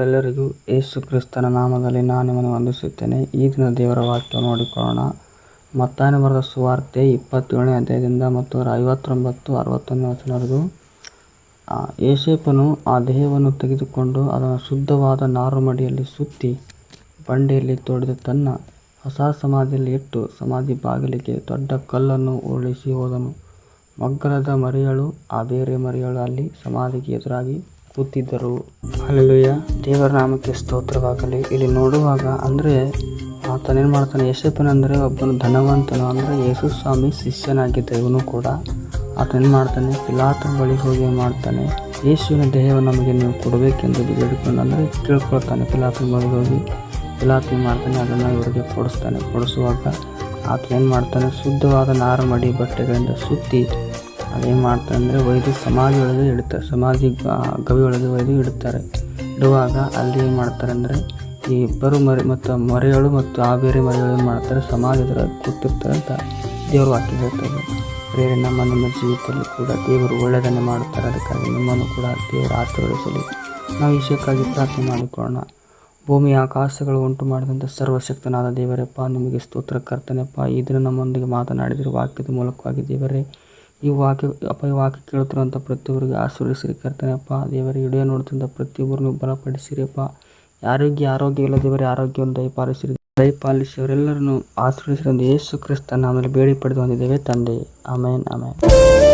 ಎಲ್ಲರಿಗೂ ಯೇಸು ಕ್ರಿಸ್ತನ ನಾಮದಲ್ಲಿ ನಾನು ನಿಮ್ಮನ್ನು ವಂದಿಸುತ್ತೇನೆ. ಈ ದಿನ ದೇವರ ವಾಕ್ಯ ನೋಡಿಕೊಳ್ಳೋಣ. ಮತ್ತಾಯನ ಬರೆದ ಸುವಾರ್ತೆ ಇಪ್ಪತ್ತೇಳನೇ ಅಧ್ಯಾಯದಿಂದ ಮತ್ತು ಐವತ್ತೊಂಬತ್ತು ಅರವತ್ತೊಂದನೇ ವಚನವರೆಗೂ ಆ, ಯೋಸೇಫನು ಆ ದೇಹವನ್ನು ತೆಗೆದುಕೊಂಡು ಅದನ್ನು ಶುದ್ಧವಾದ ನಾರುಮಡಿಯಲ್ಲಿ ಸುತ್ತಿ ಬಂಡೆಯಲ್ಲಿ ತೊಡೆದು ತನ್ನ ಹೊಸ ಸಮಾಧಿಯಲ್ಲಿ ಇಟ್ಟು ಸಮಾಧಿ ಬಾಗಿಲಿಗೆ ದೊಡ್ಡ ಕಲ್ಲನ್ನು ಉರುಳಿಸಿ ಹೋದನು. ಮಗ್ಗಲದ ಮರಿಯಳು ಆ ಬೇರೆ ಮರಿಯಳು ಅಲ್ಲಿ ಸಮಾಧಿಗೆ ಎದುರಾಗಿ ಕೂತಿದ್ದರು. ಅಲ್ಲಿಯ ದೇವರ ನಾಮಕ್ಕೆ ಸ್ತೋತ್ರವಾಗಲಿ. ಇಲ್ಲಿ ನೋಡುವಾಗ ಅಂದರೆ ಆತನೇನು ಮಾಡ್ತಾನೆ? ಯಶಪ್ಪನಂದರೆ ಒಬ್ಬನು ಧನವಂತನು ಅಂದರೆ ಯೇಸು ಸ್ವಾಮಿ ಶಿಷ್ಯನಾಗಿದ್ದ ಇವನು ಕೂಡ. ಆತನೇನು ಮಾಡ್ತಾನೆ? ಪಿಲಾತ ಬಳಿ ಹೋಗಿ ಮಾಡ್ತಾನೆ. ಯೇಸುವಿನ ದೇಹವನ್ನು ನಮಗೆ ನೀವು ಕೊಡಬೇಕೆಂದು ಬೇಡಿಕೊಂಡು ಅಂದರೆ ಕೇಳ್ಕೊಳ್ತಾನೆ. ಪಿಲಾತನ ಬಳಿ ಹೋಗಿ ಪಿಲಾತ ಏನು ಮಾಡ್ತಾನೆ? ಅದನ್ನು ಇವರಿಗೆ ಕೊಡಿಸ್ತಾನೆ. ಕೊಡಿಸುವಾಗ ಆತ ಏನು ಮಾಡ್ತಾನೆ? ಶುದ್ಧವಾದ ನಾರುಮಡಿ ಬಟ್ಟೆಗಳಿಂದ ಸುತ್ತಿ ಅದೇನು ಮಾಡ್ತಾರೆ ಅಂದರೆ ಒಯ್ದು ಸಮಾಜ ಒಳಗೆ ಇಡ್ತಾರೆ ಸಮಾಧಿ ಗವಿ ಒಳಗೆ ಒಯ್ದು ಇಡ್ತಾರೆ ಇಡುವಾಗ ಅಲ್ಲಿ ಏನು ಮಾಡ್ತಾರೆ ಅಂದರೆ ಈ ಇಬ್ಬರು ಮರಿ ಮತ್ತು ಮರಿಗಳು ಮತ್ತು ಆ ಬೇರೆ ಮರಿಗಳು ಏನು ಮಾಡ್ತಾರೆ, ಸಮಾಜದ ಕೂತಿರ್ತಾರೆ ಅಂತ ದೇವರು ವಾಕ್ಯ ಹೇಳ್ತಾರೆ. ಬೇರೆ ನಮ್ಮ ನಮ್ಮ ಜೀವಿತದಲ್ಲಿ ಕೂಡ ದೇವರು ಒಳ್ಳೆಯದನ್ನೇ ಮಾಡುತ್ತಾರೆ ಅದಕ್ಕಾಗಿ ನಿಮ್ಮನ್ನು ಕೂಡ ದೇವರು ಆಶೀರ್ವದಿಸಲಿ. ನಾವು ವಿಷಯಕ್ಕಾಗಿ ಪ್ರಾರ್ಥನೆ ಮಾಡಿಕೊಳ್ಳೋಣ. ಭೂಮಿಯ ಆಕಾಶಗಳು ಉಂಟು ಮಾಡಿದಂಥ ಸರ್ವಶಕ್ತನಾದ ದೇವರಪ್ಪ ನಿಮಗೆ ಸ್ತೋತ್ರ ಕರ್ತನೆಪ್ಪ ಈ ದಿನ ನಮ್ಮೊಂದಿಗೆ ಮಾತನಾಡಿದಿರುವ ವಾಕ್ಯದ ಮೂಲಕವಾಗಿ ದೇವರೇ ಈ ವಾಕ್ಯ, ಅಪ್ಪ, ಈ ವಾಕ್ಯ ಕೇಳುತ್ತಿರುವಂಥ ಪ್ರತಿಯೊಬ್ಬರಿಗೆ ಆಶೀರ್ವದಿಸಿರಿ ಕರ್ತನೆಪ್ಪ ದೇವರಿಗೆ ವಿಡಿಯೋ ನೋಡ್ತಿದ್ದ ಪ್ರತಿಯೊಬ್ಬರನ್ನು ಬಲಪಡಿಸಿರಿಯಪ್ಪ ಯಾರಿಗೆ ಆರೋಗ್ಯ ಇಲ್ಲ, ದೇವರೇ, ಆರೋಗ್ಯವನ್ನು ದಯಪಾಲಿಸಿರಿ. ದಯಪಾಲಿಸಿ ಅವರೆಲ್ಲರನ್ನು ಆಶೀರ್ವದಿಸಿರಿ ಎಂದು ಯೇಸು ಕ್ರಿಸ್ತನ ಆಮೇಲೆ ಬೇಡಿ ಪಡೆದು ತಂದೆ. ಆಮೇನ್ ಆಮೇನ್.